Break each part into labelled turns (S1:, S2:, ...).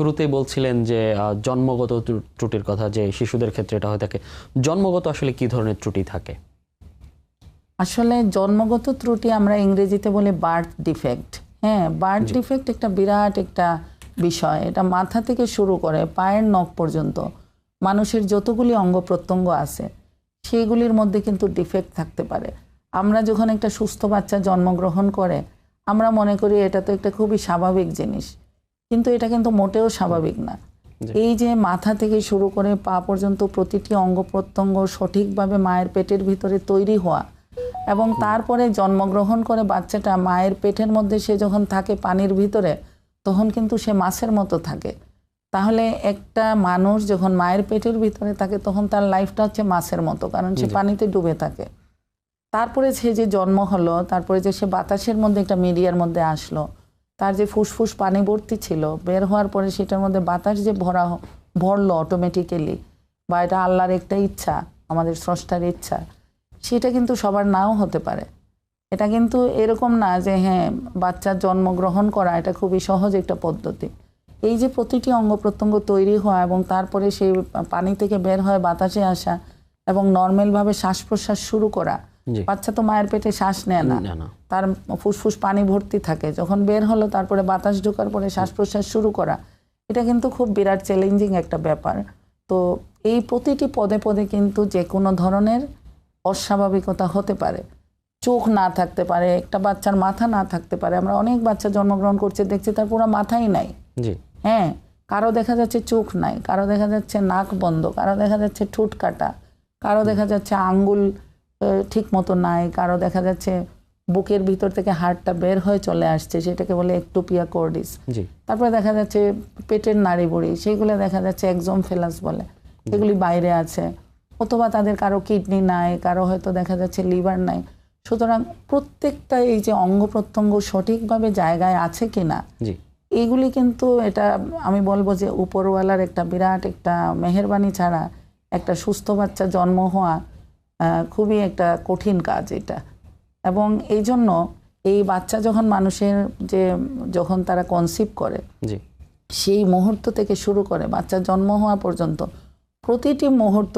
S1: শুরুতেই বলছিলেন যে জন্মগত ত্রু- ত্রুটির কথা যে শিশুদের ক্ষেত্রে এটা হয়ে থাকে। জন্মগত আসলে কি ধরনের ত্রুটি থাকে?
S2: আসলে জন্মগত ত্রুটি আমরা ইংরেজিতে বলি বার্থ ডিফেক্ট। হ্যাঁ বার্থ ডিফেক্ট একটা বিরাট একটা বিষয়। এটা মাথা থেকে শুরু করে পায়ের নখ পর্যন্ত। মানুষের যতগুলি অঙ্গ প্রত্যঙ্গ আছে সেগুলির মধ্যে কিন্তু ডিফেক্ট থাকতে পারে। আমরা যখন একটা সুস্থ বাচ্চা জন্মগ্রহণ করে আমরা মনে করি এটা তো একটা খুবই স্বাভাবিক জিনিস। কিন্তু এটা কিন্তু মোটেও স্বাভাবিক না। এই যে মাথা থেকে শুরু করে পা পর্যন্ত প্রতিটি অঙ্গ প্রত্যঙ্গ সঠিকভাবে মায়ের পেটের ভিতরে তৈরি হওয়া এবং তারপরে জন্মগ্রহণ করে বাচ্চাটা মায়ের পেটের মধ্যে সে যখন থাকে পানির ভিতরে তখন কিন্তু সে মাছের মতো থাকে। তাহলে একটা মানুষ যখন মায়ের পেটের ভিতরে থাকে তখন তার লাইফটা হচ্ছে মাছের মতো কারণ সে পানিতে ডুবে থাকে। তারপরে সে যে জন্ম হলো তারপরে যে সে বাতাসের মধ্যে একটা মিডিয়ার মধ্যে আসলো তার যে ফুসফুস পানি ভর্তি ছিল, বের হওয়ার পরে সেটার মধ্যে বাতাস যে ভরা ভরলো অটোমেটিক্যালি বা এটা আল্লাহর একটা ইচ্ছা, আমাদের স্রষ্টার ইচ্ছা, সেটা কিন্তু সবার নাও হতে পারে এটা কিন্তু এরকম না যে হ্যাঁ বাচ্চার জন্মগ্রহণ করা এটা খুবই সহজ একটা পদ্ধতি এই যে প্রতিটি অঙ্গ প্রত্যঙ্গ তৈরি হওয়া এবং তারপরে সেই পানি থেকে বের হয়ে বাতাসে আসা এবং নর্মালভাবে শ্বাস প্রশ্বাস শুরু করা। বাচ্চা তো মায়ের পেটে শ্বাস নেয় না। তার ফুসফুস পানি ভর্তি থাকে। যখন বের হলো তারপরে বাতাস ঢোকার পরে শ্বাস প্রশ্বাস শুরু করা। এটা কিন্তু খুব বিরাট চ্যালেঞ্জিং একটা ব্যাপার। তো এই প্রতিটি পদে পদে কিন্তু যে কোনো ধরনের অস্বাভাবিকতা হতে পারে। চোখ না থাকতে পারে একটা বাচ্চার মাথা না থাকতে পারে। আমরা অনেক বাচ্চা জন্মগ্রহণ করছে দেখছি তার পুরো মাথাই নাই। হ্যাঁ কারও দেখা যাচ্ছে চোখ নাই কারও দেখা যাচ্ছে নাক বন্ধ কারও দেখা যাচ্ছে ঠোঁট কাটা কারও দেখা যাচ্ছে আঙ্গুল ঠিক মতো নাই। কারও দেখা যাচ্ছে বুকের ভিতর থেকে হাড়টা বের হয়ে চলে আসছে সেটাকে বলে একটোপিয়া কোর্ডিস।
S1: জি।
S2: তারপরে দেখা যাচ্ছে পেটের নাড়ি বুড়ি সেইগুলো দেখা যাচ্ছে একজম ফেলাস বলে। এগুলি বাইরে আছে। অথবা তাদের কারও কিডনি নাই কারও হয়তো দেখা যাচ্ছে লিভার নাই। সুতরাং প্রত্যেকটা এই যে অঙ্গ প্রত্যঙ্গ সঠিকভাবে জায়গায় আছে কিনা
S1: জি।
S2: এইগুলি কিন্তু এটা আমি বলব যে উপরওয়ালার একটা বিরাট একটা মেহেরবানি ছাড়া একটা সুস্থ বাচ্চা জন্ম হওয়া খুবই একটা কঠিন কাজ এটা। এবং এই জন্য এই বাচ্চা যখন মানুষের যে যখন তারা কনসিভ করে সেই মুহূর্ত থেকে শুরু করে বাচ্চা জন্ম হওয়া পর্যন্ত প্রতিটি মুহূর্ত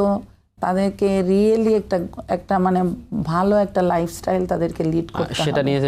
S2: তাদেরকে রিয়েলি একটা একটা মানে ভালো একটা লাইফস্টাইল তাদেরকে লিড করতে
S1: সেটা নিয়ে